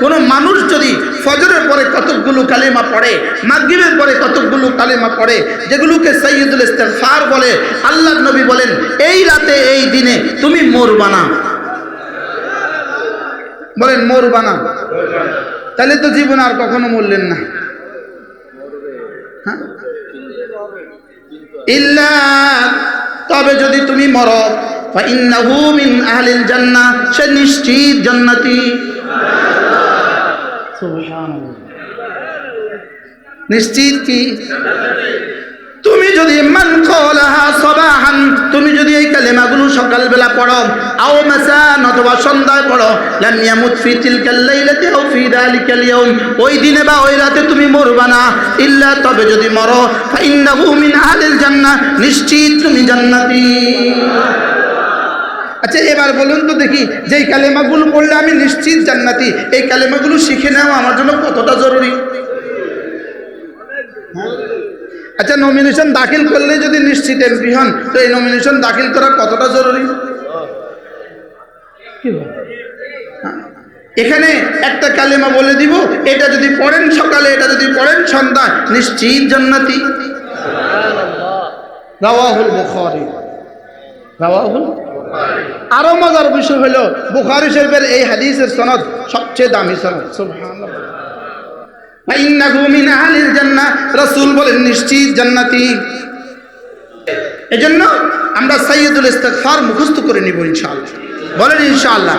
কোনো মানুষ যদি ফজরের পরে কতকগুলো কালেমা পড়ে, মাগরিবের পরে কতকগুলো কালেমা পড়ে, যেগুলোকে সৈয়দুল ইস্তেগফার বলে, আল্লাহ নবী বলেন, এই রাতে, এই দিনে তুমি মরবা না। বলেন, মরবা না। তাহলে তো জীবন আর কখনো মরলেন না। হ্যাঁ? ইল্লা, তবে যদি তুমি মর মিন আহলিল জান্নাহ, সে নিশ্চিত জান্নাতি। নিশ্চিত কি? তুমি যদি মান কলাহা সবাহান, তুমি যদি এই কালেমাগুলো সকালবেলা পড়ো, আও মাসান অথবা সন্ধ্যায় পড়ো লাম ইয়ামুত ফি তিলকাল লাইলাতি আও ফি যালিকাল ইয়াউম, ওই দিনে বা ওই রাতে তুমি মরবা না, ইল্লা তবে যদি মরো, ফাইন্নাহু মিন আহলিল জান্নাহ, নিশ্চিত তুমি জান্নাতি। আচ্ছা এবার বলুন তো দেখি যে এই কালেমাগুলো পড়লে আমি নিশ্চিত জান্নাতি এই কালেমাগুলো শিখে নেওয়া আমার জন্য কতটা জরুরি? আচ্ছা নমিনেশন দাখিল করলে যদি নিশ্চিত এমপি হন তো এই নমিনেশন দাখিল করা কতটা জরুরি। এখানে একটা কালেমা বলে দিব এটা যদি পড়েন সকালে এটা যদি পড়েন সন্ধ্যা নিশ্চিত জান্নাতি। রাওয়াহুল বুখারী। রাওয়াহুল? আরও মজার বিষয় হলো বুখারি শরীফের এই হাদিসের সনদ সবচেয়ে দামি সনদ। রাসূল নিশ্চিত জান্নাতি। আমরা সাইয়দুল ইস্তিগফার মুখস্থ করে নিব ইনশাআল্লাহ। বলেন ইনশাআল্লাহ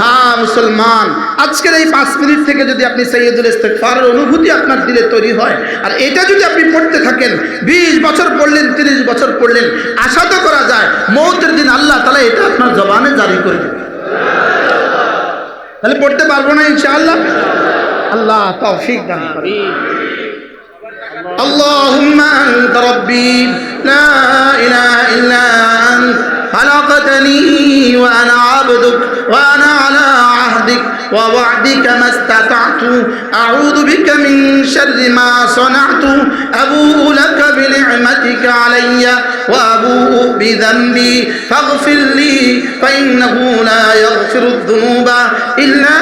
হ্যাঁ মুসলমান আজকের এই পাঁচ মিনিট থেকে যদি আপনি সৈয়দুল ইস্তেকফারের অনুভূতি আপনার দিলে তৈরি হয় আর এটা যদি আপনি পড়তে থাকেন বিশ বছর পড়লেন তিরিশ বছর পড়লেন আশা তো করা যায় মৌতের দিন আল্লাহ তালা এটা আপনার জবানে জারি করে দেবে তাহলে পড়তে পারবো না ইনশাআল্লাহ আল্লাহ তৌফিক দান করে اللهم أنت ربي لا إله إلا أنت خلقتني وأنا عبدك وأنا على عهدك ووعدك ما استطعت أعوذ بك من شر ما صنعت أبوء لك بنعمتك علي وأبوء بذنبي فاغفر لي فإنه لا يغفر الذنوب إلا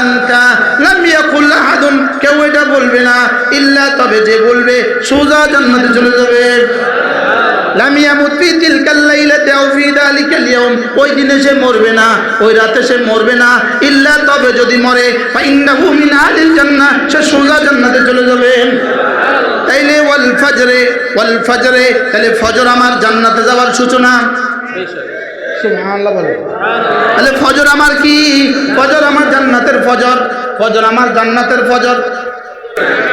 أنت لم يقل أحد কেউ এটা বলবে না ইল্লা তবে যে বলবে সোজা জান্নাতে চলে যাবে ওই দিনে সে মরবে না, ওই রাতে সে মরবে না। ইল্লা তবে যদি মরে সে সোজা জান্নাতে চলে যাবে। তাইলে ওয়াল ফজরে ওয়াল ফজরে তাহলে ফজর আমার জান্নাতে যাওয়ার সূচনা। তাহলে ফজর আমার কি? ফজর আমার জান্নাতের ফজর ফজর আমার জান্নাতের ফজর।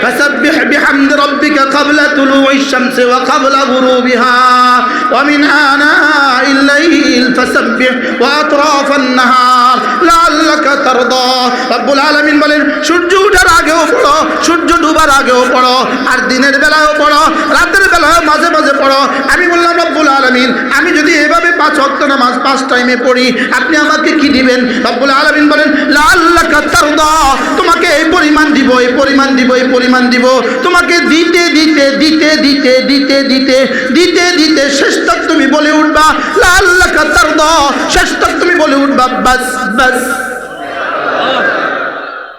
فسبح بحمد ربك قبل طلوع الشمس وقبل غروبها ومن آناء الليل فسبح وأطراف النهار لعلك ترضى رب العالمين বলেন সূর্য ওঠার আগেও পড়ো সূর্য ডুবার আগেও পড়ো আর দিনের বেলায়ও পড়ো রাতের বেলায়ও মাঝে মাঝে পড়ো আমি বললাম রব্বুল আলমিন আমি যদি এভাবে পাঁচ অক্ত নামাজ, পাঁচ টাইমে পড়ি। আপনি আমাকে কি দিবেন? রব্বুল আলমিন বলেন লাল্লাহ তারদা। তোমাকে এই পরিমাণ দিব, এই পরিমাণ দিব, এই পরিমাণ দিব। তোমাকে দিতে দিতে দিতে দিতে দিতে দিতে দিতে দিতে শেষ তক তুমি বলে উঠবা লাল্লাহ দ শেষ তক তুমি বলে উঠবা, বাস বাস।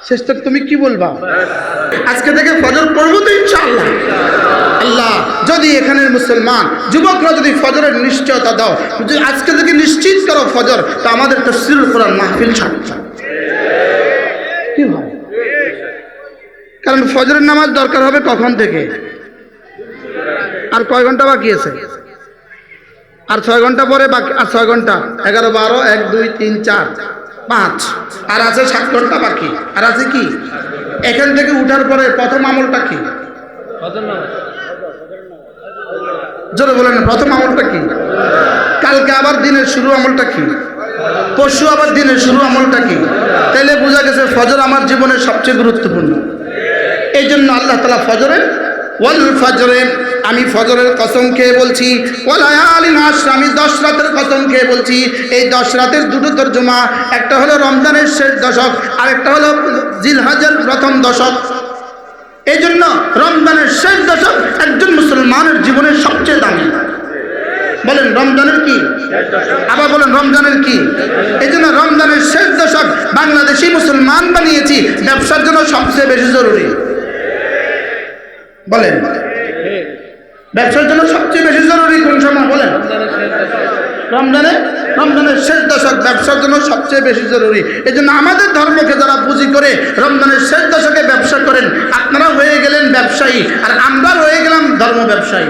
শেষ তুমি কি বলবা? আজকে থেকে ফজর পড়ব তো ইনশাআল্লাহ। আল্লাহ, যদি এখানের মুসলমান, যুবকরা যদি ফজরের নিশ্চয়তা দাও, যদি আজকে থেকে নিশ্চিত করো ফজর, তো আমাদের তো সিরুল কোরআন মাহফিল ছাড়ছে কি ভাই কারণ ফজরের নামাজ দরকার হবে কখন থেকে? আর কয় ঘণ্টা বাকি আছে? আর ছয় ঘণ্টা পরে বাকি আর ছয় ঘণ্টা? এগারো, বারো, এক, দুই, তিন, চার। পাঁচ। আর আছে সাত ঘণ্টা বাকি। আর আছে কি? এখান থেকে উঠার পরে প্রথম আমলটা কি? জোরে বলেন, প্রথম আমলটা কি? কালকে আবার দিনের শুরু আমলটা কি? পরশু আবার দিনের শুরু আমলটা কি? তাইলে বোঝা গেছে ফজর আমার জীবনের সবচেয়ে গুরুত্বপূর্ণ। এই জন্য আল্লাহ তালা ফজরের আমি ফজরের কসম খেয়ে বলছি। আমি দশ রাতের কসম খেয়ে বলছি। এই দশ রাতের দুটো তর্জমা, একটা হলো রমজানের শেষ দশক আর একটা হলো জিলহাজের প্রথম দশক। এই জন্য রমজানের শেষ দশক একজন মুসলমানের জীবনের সবচেয়ে দামি। বলেন, রমজানের কি? আবার বলেন, রমজানের কি? এই জন্য রমজানের শেষ দশক বাংলাদেশি মুসলমান বানিয়েছি, ব্যবসার জন্য সবচেয়ে বেশি জরুরি। বলেন। ব্যবসার জন্য সবচেয়ে বেশি জরুরি কোন সময় বলেন? রমজানে? রমজানের শেষ দশক ব্যবসার জন্য সবচেয়ে বেশি জরুরি। এই জন্য আমাদের ধর্মকে যারা পুঁজি করে রমজানের শেষ দশকে ব্যবসা করেন, আপনারা হয়ে গেলেন ব্যবসায়ী, আর আমরা রয়ে গেলাম ধর্ম ব্যবসায়ী।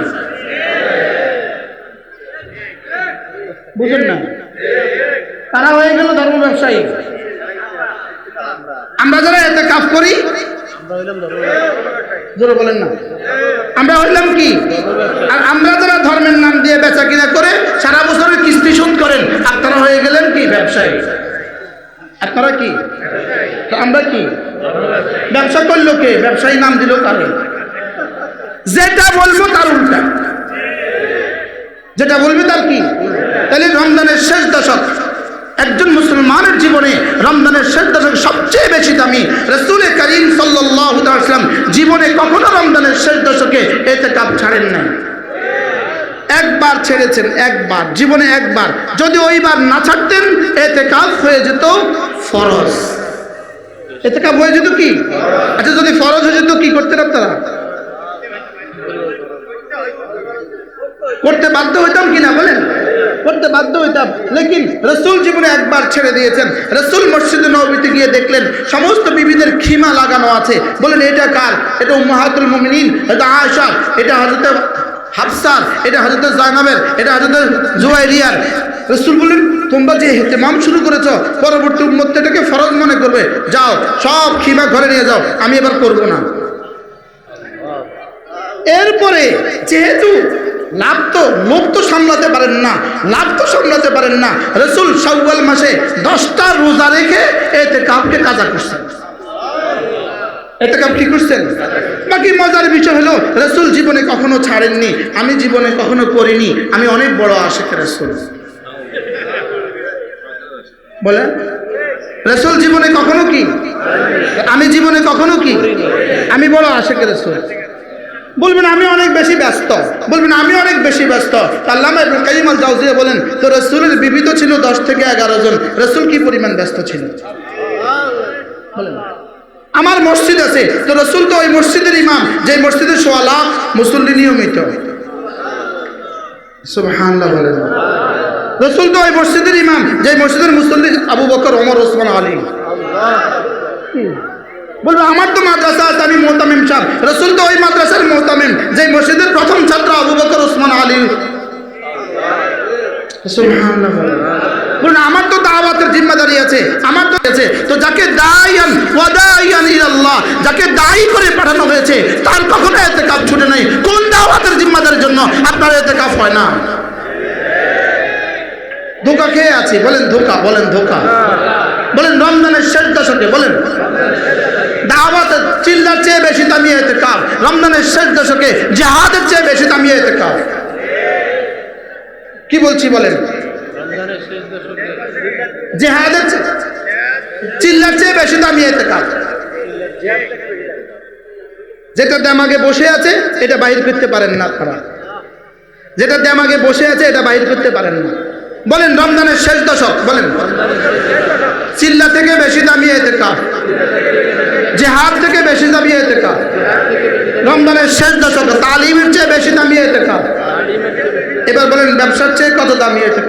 বুঝেন না? তারা হয়ে গেল ধর্ম ব্যবসায়ী। আমরা যারা এতে কাজ করি বলেন না। আমরা হইলাম কি? আর আমরা যারা ধর্মের নাম দিয়ে বেচা কিনা করে সারা বছরের কিস্তি শোধ করেন, আপনারা হয়ে গেলেন কি? ব্যবসায়ী। আপনারা কি? আমরা কি? ব্যবসা করল কে? ব্যবসায়ী নাম দিল কারে? যেটা বলব তার উল্টা। যেটা বলবে তার কি? তাহলে রমজানের শেষ দশক একজন মুসলমানের জীবনে রমজানের শেষ দশক সবচেয়ে বেশি দামি রসুল করিম সাল্লাম জীবনে কখনো রমজানের শেষ দশকে এতে কাপ ছাড়েন নাই। একবার ছেড়েছেন, একবার, জীবনে একবার। যদি ওইবার না ছাড়তেন, এতে কাপ হয়ে যেত ফরজ। এতে কাপ হয়ে যেত কি? আচ্ছা যদি ফরজ হয়ে যেত, কি করতেন আপনারা? করতে বাধ্য হইতাম কিনা বলেন? করতে বাধ্য হইতাম। লেকিন রসুল জীবনে একবার ছেড়ে দিয়েছেন। রসুল মসজিদে নবীতে গিয়ে দেখলেন, সমস্ত বিবিদের খিমা লাগানো আছে। বলেন, এটা কার? এটা উম্মাহাতুল মুমিনিন, এটা আয়সার এটা হজরত হাফসার, এটা হজরত জানাবের, এটা হজরত জুয়াইরিয়ার। রসুল বললেন, তোমরা যে হেতেমাম শুরু করেছ, পরবর্তী উন্মত এটাকে ফরজ মনে করবে। যাও, সব খিমা ঘরে নিয়ে যাও। আমি এবার করব না। এরপরে যেহেতু লাভ তো, লোভ তো সামলাতে পারেন না, লাভ তো সামলাতে পারেন না। রসুল সাউয়াল মাসে দশটা রোজা রেখে এতে কাউকে কাজা করছেন। এতে কাপ কি করছেন? বাকি মজার বিষয় হলো, রসুল জীবনে কখনো ছাড়েননি, আমি জীবনে কখনো করিনি, আমি অনেক বড় আশেখ রসুল। বলে রসুল জীবনে কখনো কি? আমি জীবনে কখনো কি? আমি বড় আশেখ রসুল। বলবেন, আমি অনেক বেশি ব্যস্ত। বলবেন, আমি অনেক বেশি ব্যস্ত। আল্লামা বলেন, তো রসুলের বিবিধ ছিল দশ থেকে এগারো জন। রসুল কি পরিমাণ ব্যস্ত ছিল? আমার মসজিদ আছে। তো রসুল তো ওই মসজিদের ইমাম, যে মসজিদের সোয়ালা মুসল্লি নিয়মিত। বলেন, রসুল তো ওই মসজিদের ইমাম, যে মসজিদের মুসল্লি আবু বকর, ওমর, ওসমান, আলী। বলব, আমার তো মাদ্রাসা আছে, আমি মোহতামিম সাহেব। রসুল তো ওই মাদ্রাসার মোহতামিম যে মসজিদের প্রথম ছাত্র আবু বকর, ওসমান আলী। বলুন, আমার তো দাওয়াতের জিম্মাদারি আছে, আমার তো আছে। তো যাকে দায়ান যাকে দায়ী করে পাঠানো হয়েছে, তার কখনো এতে কাপ ছুটে নাই। কোন দাওয়াতের জিম্মাদারির জন্য আপনার এতে কাপ হয় না? ধোকা খেয়ে আছি, বলেন ধোকা বলেন ধোকা। বলেন রমজানের শেষ দশকে বলেন। দাওয়াত চিল্লার চেয়ে বেশি দামি এতে কাপ রমজানের শেষ দশকে জেহাদের চেয়ে বেশি দামি এতে কাপ কি বলছি বলেন? জেহাদের চেয়ে- চিল্লার চেয়ে বেশি দামি এতে কাপ যেটা দেমাগে বসে আছে এটা বাহির করতে পারেন না আপনারা। যেটা দেমাগে বসে আছে এটা বাহির করতে পারেন না। বলেন রমজানের শেষ দশক বলেন। চিল্লা থেকে বেশি দামি এতে কাপ। জেহাদ থেকে বেশি দামি এতে রমজানের শেষ দশক তালিমের চেয়ে বেশি দামি এতে এবার বলেন, ব্যবসার চেয়ে কত দামি এতে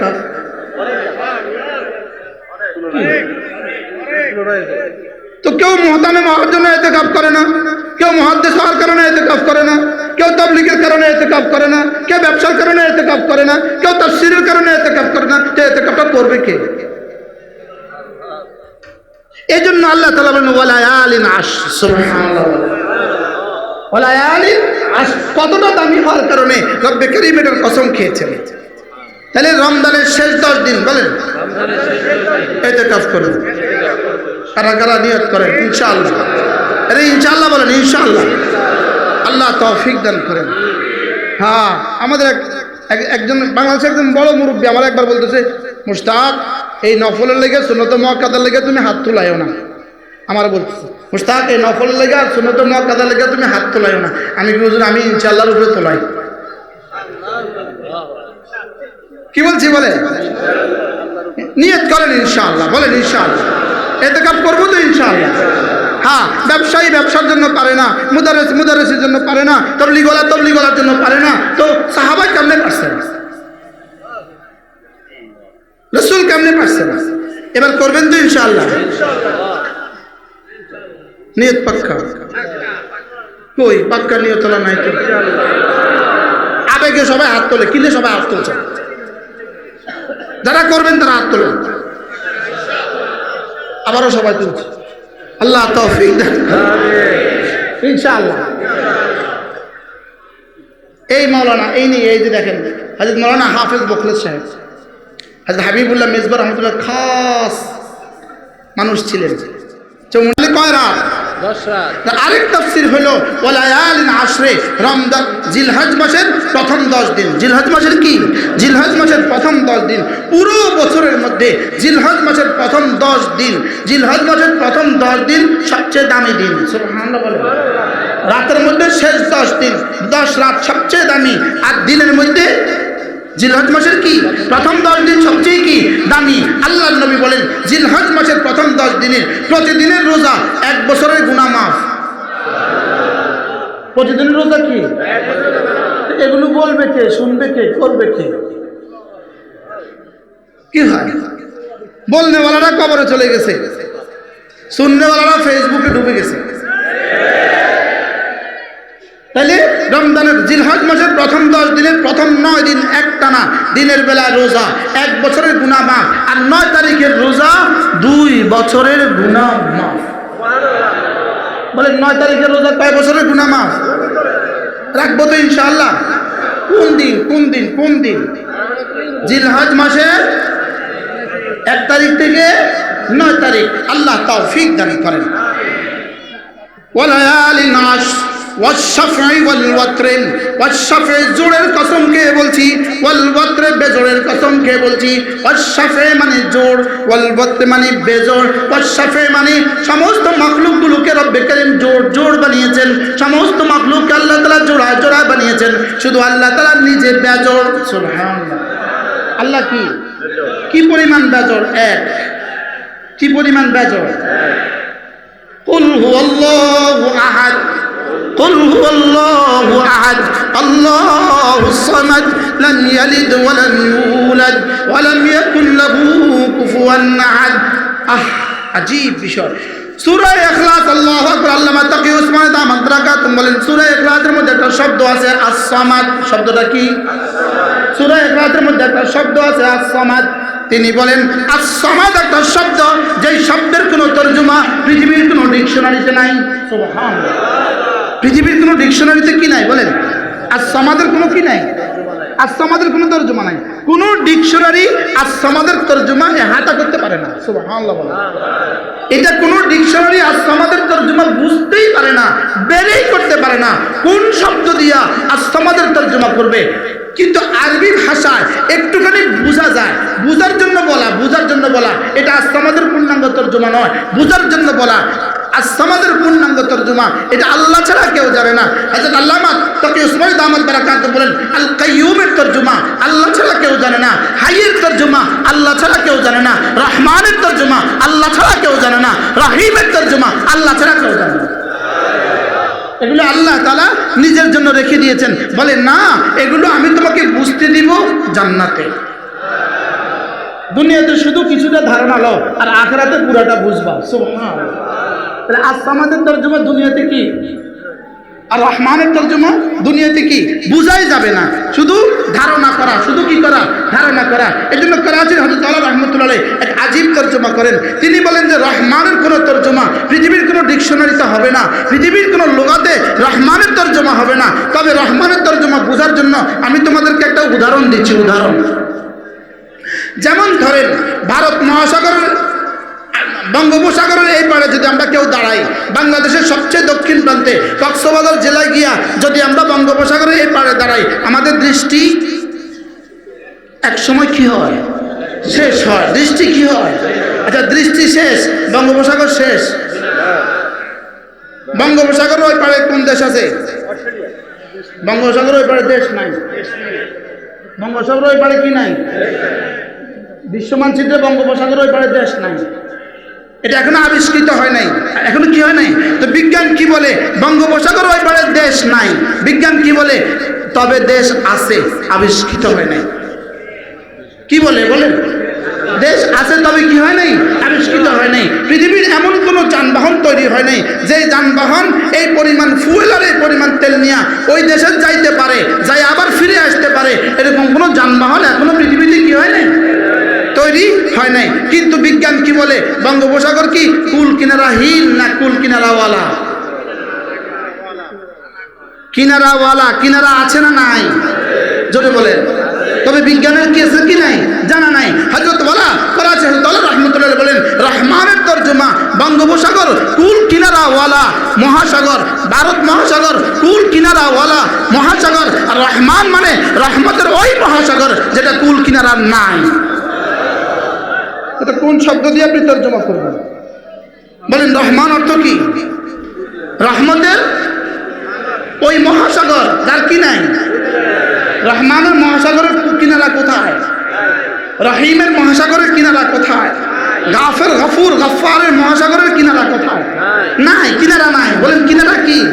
তো কেউ মহতামে হওয়ার জন্য এতে কাপ করে না, কেউ মহাদ্দেশ হওয়ার কারণে এতে কাপ করে না, কেউ তবলিগের কারণে এতে কাপ করে না, কেউ ব্যবসার কারণে এতে কাপ করে না, কেউ তফসিরের কারণে এতে কাপ করে না, তো এতে কাপটা করবে কে? এই জন্য আল্লাহ তালা বলেন, ওয়ালায়ালিন আশ সুবহানাল্লাহ। ওয়ালায়ালিন আশ, কতটা দামি হওয়ার কারণে রব্বে করিম এটার কসম খেয়েছেন। তাহলে রমজানের শেষ দশ দিন বলেন, এতে কাজ করুন। কারা কারা নিয়ত করেন? ইনশাআল্লাহ। আরে ইনশাআল্লাহ বলেন, ইনশাআল্লাহ। আল্লাহ তৌফিক দান করেন। হ্যাঁ আমাদের এক- এক- একজন বাংলাদেশের একজন বড় মুরব্বী আমার একবার বলতেছে মুস্তাক এই নফলের লেগে সুনত মহাকাদার লেগে তুমি হাত তোলাইও না। আমার বলতেছে মুস্তাক এই নফলের লেগে আর সুনত মহাকাদার লেগে তুমি হাত তোলাইও না। আমি কি বুঝুন আমি ইনশাআল্লাহর উপরে তোলাই? কি বলছি বলে? নিয়ত করেন ইনশাআল্লাহ, বলেন ইনশাআল্লাহ। এতে কাপ করব তো ইনশাআল্লাহ। হ্যাঁ ব্যবসায়ী ব্যবসার জন্য পারে না, মুদারেস মুদারেসের জন্য পারে না, তবলিগলা তবলিগলার জন্য পারে না। তো সাহাবাই কেমনে পারছে রসুল কেমনে পারছে না? এবার করবেন তো ইনশাআল্লাহ। নিয়ত পাক্কা। কই, পাক্কা নিয়ত নাই তো? আবেগে সবাই হাত তোলে কিনে সবাই হাত তুলছে? যারা করবেন তারা হাত তোলেন। আবারও সবাই তুলছে। আল্লাহ তৌফিক ইনশাআল্লাহ। এই মৌলানা এই নিয়ে, এই যে দেখেন, হাজরত মৌলানা হাফেজ বখলেদ সাহেব। হাজরত হাবিবুল্লাহ মিসবার রহমতুল্লাহ খাস মানুষ ছিলেন। চৌমুল্লি কয় রাত? আরেক তফসির হলো ওয়ালায়ালিন আশরে রমজান জিলহজ মাসের প্রথম দশ দিন। জিলহজ মাসের কি? জিলহজ মাসের প্রথম দশ দিন। পুরো বছরের মধ্যে জিলহজ মাসের প্রথম দশ দিন। জিলহজ মাসের প্রথম দশ দিন সবচেয়ে দামি দিন। বলে রাতের মধ্যে শেষ দশ দিন। দশ রাত সবচেয়ে দামি। আর দিনের মধ্যে জিলহজ মাসের কি? প্রথম দশ দিন সবচেয়ে কি? দামি। আল্লাহ নবী বলেন, জিলহজ মাসের প্রথম দশ দিনের, প্রতিদিনের রোজা এক বছরের গুণা মাফ। প্রতিদিনের রোজা কি? এগুলো বলবে কে? শুনবে কে? করবে কে? কি হয়? বলনেওয়ালারা কবরে চলে গেছে। শুননেওয়ালারা ফেসবুকে ডুবে গেছে। তাহলে রমজানের জিলহজ মাসের প্রথম দশ দিনের প্রথম নয় দিন একটানা, দিনের বেলা রোজা, এক বছরের গুণা মাফ, আর নয় তারিখের রোজা দুই বছরের গুণা মাফ। বলে নয় তারিখের রোজা কয় বছরের গুণা মাফ? রাখব তো ইনশাআল্লাহ। কোন দিন কোন দিন কোন দিন? জিলহজ মাসের এক তারিখ থেকে নয় তারিখ। আল্লাহ তাও ফিক দাবি করেন। ওয়ালায়ালি নাশ জোরের কসম খেয়ে বলছি? ওয়ালবত্রে বেজোরের কসম খেয়ে বলছি? অশাফে মানে জোর ওয়ালবত্রে মানে বেজোর। অশাফে মানে সমস্ত মখলুকগুলোকে রব্বে করিম জোর জোর বানিয়েছেন। সমস্ত মখলুককে আল্লাহ তালা জোড়া জোড়া বানিয়েছেন। শুধু আল্লাহ তালা নিজে বেজোর। আল্লাহ কি? কি পরিমাণ বেজর? এক। কি পরিমাণ বেজর? কুল হু আহাদ। قل هو الله أحد الله الصمد لم يلد ولم يولد ولم يكن له كفوا أحد আহ আজীব বিষয় সূরা ইখলাস আল্লাহু আকবার আল্লামা তাকি উসমান দামাত রাকাতুম বলেন সূরা ইখলাসের মধ্যে একটা শব্দ আছে আস-সামাদ শব্দটা কি সূরা ইখলাসের মধ্যে একটা শব্দ আছে আস-সামাদ তিনি বলেন আস-সামাদ একটা শব্দ যেই শব্দের কোনো তর্জমা পৃথিবীর কোনো ডিকশনারিতে নাই সুবহানাল্লাহ পৃথিবীর কোনো ডিকশনারিতে কি নাই? বলেন। আর সমাজের কোনো কি নাই? আর সমাজের কোনো তর্জমা নাই। কোন ডিকশনারি আর সমাজের তর্জমা এহাতা করতে পারে না। এটা কোন ডিকশনারি আর সমাজের তর্জমা বুঝতেই পারে না বেড়েই করতে পারে না। কোন শব্দ দিয়া আর সমাজের তর্জমা করবে? কিন্তু আরবি ভাষায় একটুখানি বোঝা যায়। বুঝার জন্য বলা, বুঝার জন্য বলা। এটা আসামাদের পূর্ণাঙ্গ তর্জমা নয়। বুঝার জন্য বলা আসামাদের পূর্ণাঙ্গ তর্জমা। এটা আল্লাহ ছাড়া কেউ জানে না। হাজরত আল্লামা তাকে উসমাই দামাত বারাকাত বলেন আল কাইয়ুমের তর্জমা আল্লাহ ছাড়া কেউ জানে না। হাইয়ের তর্জমা আল্লাহ ছাড়া কেউ জানে না। রহমানের তর্জমা আল্লাহ ছাড়া কেউ জানে না। রাহিমের তর্জমা আল্লাহ ছাড়া কেউ জানে না। এগুলো আল্লাহ তালা নিজের জন্য রেখে দিয়েছেন। বলে, না, এগুলো আমি তোমাকে বুঝতে দিব জান্নাতে। দুনিয়াতে শুধু কিছুটা ধারণা লো, আর আখরাতে পুরাটা বুঝবা। সুবহানাল্লাহ। তাহলে আমাদের তর্জমা দুনিয়াতে কি? আর রহমানের তর্জমা দুনিয়াতে কি? বুঝাই যাবে না। শুধু ধারণা করা, শুধু কি করা? ধারণা করা। এই জন্য করাচির হজরত আল্লাহ রহমতুল্লাহ এক আজীব তর্জমা করেন। তিনি বলেন যে রহমানের কোনো তর্জমা পৃথিবীর কোনো ডিকশনারিতে হবে না। পৃথিবীর কোনো লোগাতে রহমানের তর্জমা হবে না। তবে রহমানের তর্জমা বোঝার জন্য আমি তোমাদেরকে একটা উদাহরণ দিচ্ছি, উদাহরণ। যেমন ধরেন, ভারত মহাসাগরের বঙ্গোপসাগরের এই পারে যদি আমরা কেউ দাঁড়াই, বাংলাদেশের সবচেয়ে দক্ষিণ প্রান্তে কক্সবাজার জেলায় গিয়া যদি আমরা বঙ্গোপসাগরের এই পারে দাঁড়াই, আমাদের দৃষ্টি এক সময় কি হয়? শেষ হয়। দৃষ্টি কি হয়? আচ্ছা দৃষ্টি শেষ, বঙ্গোপসাগর শেষ। বঙ্গোপসাগর ওই পারে কোন দেশ আছে? বঙ্গোপসাগর ওই পারে দেশ নাই। বঙ্গোপসাগর ওই পারে কি নাই? বিশ্ব মানচিত্রে বঙ্গোপসাগর ওই পারে দেশ নাই। এটা এখনও আবিষ্কৃত হয় নাই। এখনও কি হয় নাই? তো বিজ্ঞান কি বলে? বঙ্গোপসাগর ওই পারে দেশ নাই। বিজ্ঞান কি বলে? তবে দেশ আছে, আবিষ্কৃত হয় নাই। কি বলে, বলেন? দেশ আছে, তবে কি হয় নাই? আবিষ্কৃত হয় নাই। পৃথিবীর এমন কোনো যানবাহন তৈরি হয় নাই, যে যানবাহন এই পরিমাণ ফুয়েল আর এই পরিমাণ তেল নিয়ে ওই দেশে যাইতে পারে, যাই আবার ফিরে আসতে পারে। এরকম কোনো যানবাহন এখনও পৃথিবীতে কি হয় নাই? তৈরি হয় নাই। কিন্তু বিজ্ঞান কি বলে? বঙ্গোপসাগর কি? কুল কিনারাহীন না কুল কিনারাওয়ালা কিনারাওয়ালা কিনারা আছে না নাই? জোরে বলেন। তবে বিজ্ঞানের কি আছে কি নাই? জানা নাই। হজরত বলা করাছে রহমতুল্লাহ বলেন, রহমানের তর্জমা বঙ্গোপসাগর, কুল কিনারাওয়ালা মহাসাগর, ভারত মহাসাগর, কুল কিনারাওয়ালা মহাসাগর। আর রহমান মানে রহমতের ওই মহাসাগর যেটা কুল কিনারা নাই। এটা কোন শব্দ দিয়ে আপনি তর্জমা করবেন? বলেন, রহমান অর্থ কি? রহমতের ওই মহাসাগর, যার কি নাই? রহমানের মহাসাগরের কিনারা কোথায়? রহিমের মহাসাগরের কিনারা কোথায়? গাফের, গফুর গফারের মহাসাগরের কিনারা কোথায়? নাই, কিনারা নাই। বলেন, কিনারা কি?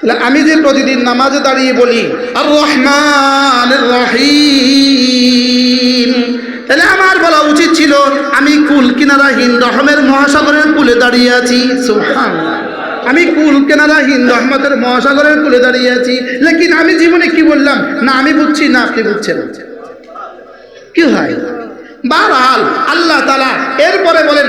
তাহলে আমি যে প্রতিদিন নামাজে দাঁড়িয়ে বলি, আর রহমান রহিম। তাহলে আমার বলা উচিত ছিল, আমি কুল কিনারাহীন রহমের মহাসাগরের কুলে দাঁড়িয়ে আছি। সুহান আমি কুল কেনারা কেনারাহীন রহমতের মহাসাগরের কুলে দাঁড়িয়ে আছি। লেকিন আমি জীবনে কি বললাম? না, আমি বুঝছি না, আপনি বুঝছেন। কি হয়? বারহাল আল্লাহ তালা এরপরে বলেন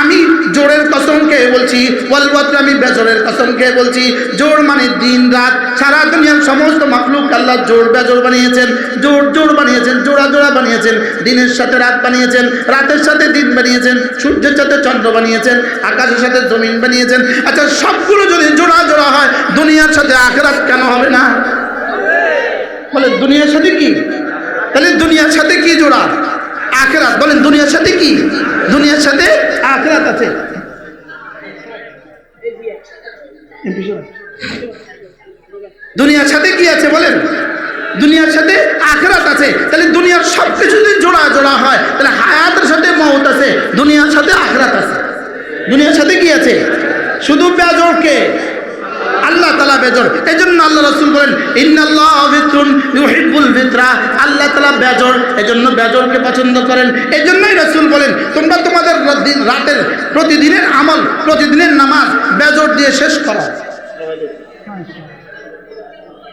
আমি জোরের কসম খেয়ে বলছি ওয়াল ওয়াত্রে আমি বেজরের কসম খেয়ে বলছি। জোর মানে দিন, রাত, সারা দুনিয়ার সমস্ত মাফলুক আল্লাহ জোর বেজর বানিয়েছেন। জোর জোর বানিয়েছেন, জোড়া জোড়া বানিয়েছেন। দিনের সাথে রাত বানিয়েছেন, রাতের সাথে দিন বানিয়েছেন, সূর্যের সাথে চন্দ্র বানিয়েছেন, আকাশের সাথে জমিন বানিয়েছেন। আচ্ছা সবগুলো যদি জোড়া জোড়া হয়, দুনিয়ার সাথে আখরাত কেন হবে না? বলে, দুনিয়ার সাথে কি? তাহলে দুনিয়ার সাথে কি জোড়া? আখরাত। বলেন, দুনিয়ার সাথে কি? দুনিয়ার সাথে আখরাত আছে। দুনিয়ার সাথে কি আছে বলেন? দুনিয়ার সাথে আখরাত আছে। তাহলে দুনিয়ার সব কিছু যদি জোড়া জোড়া হয়, তাহলে হায়াতের সাথে মৌত আছে, দুনিয়ার সাথে আখরাত আছে। দুনিয়ার সাথে কি আছে? শুধু বেজরকে আল্লাহ তালা বেজর এই জন্য আল্লাহ রসুল বলেন ইন্নাল্লাহ বিত্রুন ইউহিব্বুল বিত্রা আল্লাহ তালা বেজর এই জন্য বেজরকে পছন্দ করেন। এই জন্যই রসুল বলেন তোমরা তোমাদের রাতের প্রতিদিনের আমল প্রতিদিনের নামাজ বেজর দিয়ে শেষ করো।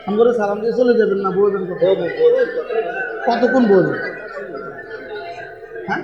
আমরা সালাম দিয়ে চলে যাবেন না বলবেন কতক্ষণ বলবেন? হ্যাঁ?